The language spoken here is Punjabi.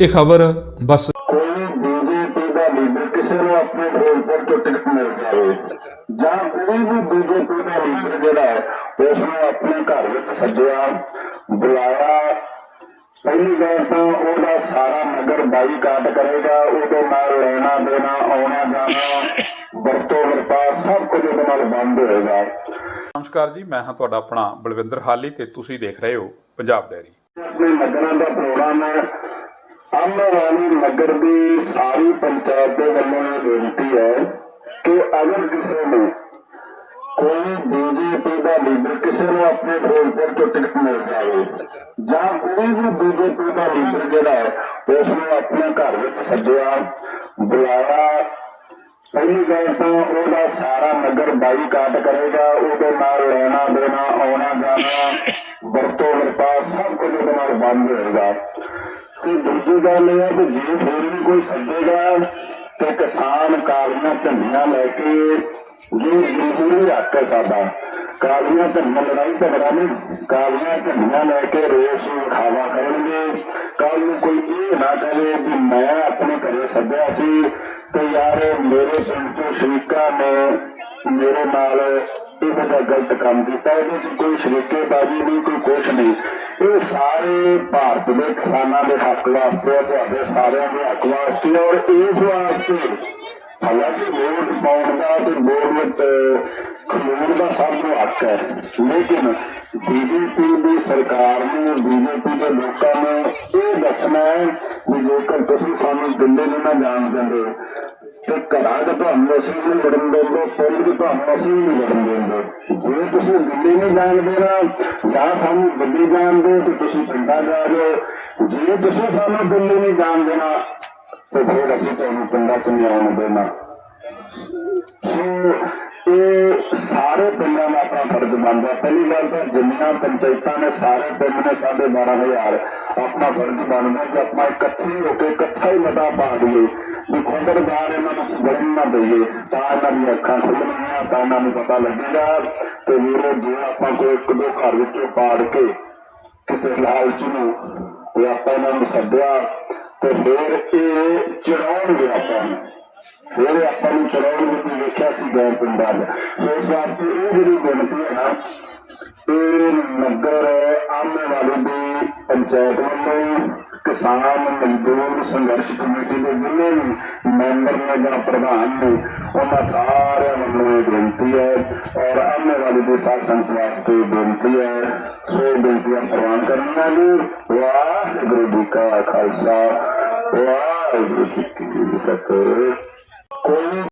ਇਹ ਖਬਰ ਬਸ ਕੋਈ ਬੀਜੇਪੀ ਦਾ ਲੀਡਰ ਕਿਸੇ ਨੂੰ ਆਪਣੇ ਫਿਰੋਜ਼ਪੁਰ ਤੋਂ ਟਿਕਟ ਮਿਲ ਜਾਵੇ ਜਾਂ ਕੋਈ ਵੀ ਬੀਜੇਪੀ ਦਾ ਲੀਡਰ ਜਿਹੜਾ ਹੈ ਉਸ ਨੂੰ ਆਪਣੇ ਘਰ ਵਿੱਚ ਸੱਦਿਆ ਬੁਲਾਇਆ ਪਹਿਲੀ ਗੱਲ ਤਾਂ ਉਹਦਾ ਸਾਰਾ ਨਗਰ ਬਾਈਕਾਟ ਕਰੇਗਾ ਉਹਦੇ ਨਾਲ ਲੈਣਾ ਦੇਣਾ ਆਉਣਾ ਜਾਣਾ ਵਰਤੋਂ ਵਰਤਾ ਸਭ ਕੁਝ ਉਹਦੇ ਨਾਲ ਬੰਦ ਹੋਏਗਾ। ਨਮਸਕਾਰ ਜੀ ਮੈਂ ਹਾਂ ਤੁਹਾਡਾ ਆਪਣਾ ਬਲਵਿੰਦਰ ਹਾਲੀ ਤੇ ਤੁਸੀਂ ਦੇਖ ਰਹੇ ਹੋ ਪੰਜਾਬ ਡੈਰੀ। ਆਪਣੇ ਨਗਰਾਂ ਦਾ ਆਮੇ ਵਾਲੀ ਨਗਰ ਦੀ ਸਾਰੀ ਪੰਚਾਇਤ ਦੇ ਵੱਲੋਂ ਬੇਨਤੀ ਹੈ ਕਿ ਅਗਰ ਕਿਸੇ ਨੂੰ ਕੋਈ ਬੀਜੇਪੀ ਦਾ ਲੀਡਰ ਕਿਸੇ ਨੂੰ ਆਪਣੇ ਫਿਰੋਜ਼ਪੁਰ ਤੋਂ ਟਿਕਟ ਮਿਲ ਜਾਵੇ, ਜਾਂ ਕੋਈ ਵੀ ਬੀਜੇਪੀ ਦਾ ਲੀਡਰ ਜਿਹੜਾ ਹੈ ਉਸ ਨੂੰ ਆਪਣੇ ਘਰ ਵਿੱਚ ਸੱਦਿਆ, ਬੁਲਾਇਆ, ਪਹਿਲੀ ਗੱਲ ਤਾਂ ਉਹਦਾ ਸਾਰਾ ਨਗਰ ਬਾਈਕਾਟ ਕਰੇਗਾ, ਉਹਦੇ ਨਾਲ ਲੈਣਾ ਦੇਣਾ ਆਉਣਾ ਜਾਣਾ ਵਰਤੋਂ ਵਰਤਾ ਸਭ ਕੁਝ ਉਹਦੇ ਨਾਲ ਬੰਦ ਹੋਏਗਾ। ਤੇ ਦੂਜੀ ਗੱਲ ਇਹ ਹੈ ਕਿ ਜੇ ਫਿਰ ਵੀ ਕੋਈ ਸੱਦੇਗਾ ਤੇ ਕਿਸਾਨ ਕਾਲੀਆਂ ਝੰਡੀਆਂ ਲੈ ਕੇ ਜੇ ਜ਼ਰੂਰੀ ਹੱਕ ਹੈ ਸਾਡਾ, ਕਾਲੀਆਂ ਝੰਡੀਆਂ ਲੜਾਈ ਝਗੜਾ ਨਹੀਂ, ਕਾਲੀਆਂ ਝੰਡੀਆਂ ਲੈ ਕੇ ਰੋਸ ਖਾਵਾ ਕਰਨਗੇ। ਕੱਲ ਨੂੰ ਕੋਈ ਇਹ ਨਾ ਕਹੇ ਵੀ ਮੈਂ ਆਪਣੇ ਘਰੇ ਸੱਦਿਆ ਸੀ ਤੇ ਯਾਰ ਮੇਰੇ ਪਿੰਡ ਤੋਂ ਸ਼ਰੀਕਾ ਨੇ ਮੇਰੇ ਨਾਲ ਇਹੋ ਜਿਹਾ ਗਲਤ ਕੰਮ ਕੀਤਾ, ਇਹਦੇ ਚ ਕੋਈ ਸ਼ਰੀਕੇਬਾਜ਼ੀ ਨਹੀਂ, ਕੋਈ ਕੁਛ ਨਹੀਂ। ਇਹ ਸਾਰੇ ਭਾਰਤ ਦੇ ਕਿਸਾਨਾਂ ਦੇ ਹੱਕ ਵਾਸਤੇ ਤੁਹਾਡੇ ਸਾਰਿਆਂ ਦੇ ਹੱਕ ਵਾਸਤੇ ਔਰ ਇਸ ਵਾਸਤੇ ਹਾਲਾਂਕਿ ਵੋਟ ਪਾਉਣ ਦਾ ਤੇ ਵੋਟ ਖਲੋਣ ਦਾ ਸਭ ਨੂੰ ਹੱਕ ਹੈ। ਲੇਕਿਨ ਬੀਜੇਪੀ ਦੀ ਸਰਕਾਰ ਨੂੰ, ਬੀਜੇਪੀ ਦੇ ਲੋਕਾਂ ਨੂੰ ਇਹ ਦੱਸਣਾ ਹੈ ਵੀ ਜੇਕਰ ਤੁਸੀਂ ਸਾਨੂੰ ਦਿੱਲੀ ਨੂੰ ਨਾ ਜਾਣ ਦਿੰਦੇ ਤੇ ਘਰਾਂ ਦੇ ਤੁਹਾਨੂੰ ਅਸੀਂ ਨਹੀਂ ਲੜਨ ਦਿੰਦੇ ਪਿੰਡ ਦੇ ਤੁਹਾਨੂੰ ਅਸੀਂ ਨਹੀਂ ਲੜਨ ਦਿੰਦੇ ਜੇ ਤੁਸੀਂ ਦਿੱਲੀ ਨਹੀਂ ਜਾਣ ਦੇਣਾ ਜਾਂ ਸਾਨੂੰ ਦਿੱਲੀ ਜਾਣ ਤੇ ਤੁਸੀਂ ਪਿੰਡਾਂ ਜਾ ਜਾਓ ਜੇ ਤੁਸੀਂ ਸਾਨੂੰ ਦਿੱਲੀ ਨਹੀਂ ਜਾਣ ਦੇਣਾ, ਤੇ ਫਿਰ ਅਸੀਂ ਤੁਹਾਨੂੰ ਪਿੰਡਾਂ ਚ ਨਹੀਂ ਆਉਣ ਦੇਣਾ। ਸੋ, ਇਹ ਸਾਰੇ ਪਿੰਡਾਂ ਦਾ ਆਪਣਾ ਫਰਜ਼ ਬਣਦਾ। ਪਹਿਲੀ ਗੱਲ ਤਾਂ ਜਿੰਨੀਆਂ ਪੰਚਾਇਤਾਂ ਨੇ, ਸਾਰੇ ਪਿੰਡ ਨੇ ਸਾਡੇ 12000 ਆਪਣਾ ਫਰਜ਼ ਬਣਦਾ ਕਿ ਆਪਾਂ ਇਕੱਠੇ ਹੋ ਕੇ ਇਕੱਠਾ ਹੀ ਮਤਾ ਪਾ ਦਈਏ। ਵੀ ਖੁੰਦਰਦਾਰ ਇਹਨਾਂ ਨੂੰ ਵੜਨ ਨਾ ਦਈਏ, ਤਾਂ ਇਹਨਾਂ ਦੀਆਂ ਅੱਖਾਂ ਖੁੱਲਣਗੀਆਂ ਤਾਂ ਇਹਨਾਂ ਨੂੰ ਪਤਾ ਲੱਗੇਗਾ। ਤੇ ਵੀਰੋ, ਜੇ ਆਪਾਂ ਕੋਈ ਇੱਕ ਦੋ ਘਰ ਵਿੱਚੋਂ ਪਾੜ ਕੇ ਕਿਸੇ ਲਾਲਚ ਨੂੰ ਤੇ ਆਪਾਂ ਇਹਨਾਂ ਨੂੰ ਸੱਦਿਆ, ਤੇ ਫਿਰ ਇਹ ਚੜਾਉਣਗੇ ਆਪਾਂ ਨੂੰ। ਫਿਰ ਆਪਾਂ ਨੂੰ ਚੜਾਉਣਗੇ ਤੇ ਵੇਖਿਆ ਸੀ ਗਏ ਪਿੰਡਾਂ ਦੇ ਸੋ ਇਸ ਵਾਸਤੇ ਇਹ ਜਿਹੜੀ ਬੇਨਤੀ ਹੈ ਨਾ, ਇਹ ਨਗਰ ਆਮੇ ਵਾਲੇ ਦੀ ਪੰਚਾਇਤ ਵੱਲੋਂ ਕਿਸਾਨ ਮਜ਼ਦੂਰ ਸੰਘਰਸ਼ ਕਮੇਟੀ ਦੇ ਜਿੰਨੇ ਵੀ ਮੈਂਬਰ ਨੇ ਜਾਂ ਪ੍ਰਧਾਨ ਨੇ, ਉਹਨਾਂ ਸਾਰਿਆਂ ਵੱਲੋਂ ਇਹ ਬੇਨਤੀ ਹੈ ਔਰ ਆਮੇ ਵਾਲੇ ਦੇ ਸਾਥ ਸੰਗਤ ਵਾਸਤੇ ਬੇਨਤੀ ਹੈ, ਸੋ ਇਹ ਬੇਨਤੀਆਂ ਪ੍ਰਵਾਨ ਕਰਨੀਆਂ ਨੇ। ਵਾਹਿਗੁਰੂ ਜੀ ਕਾ ਖਾਲਸਾ, ਵਾਹਿਗੁਰੂ ਜੀ ਕੀ ਫਤਿਹ। ਕੋਈ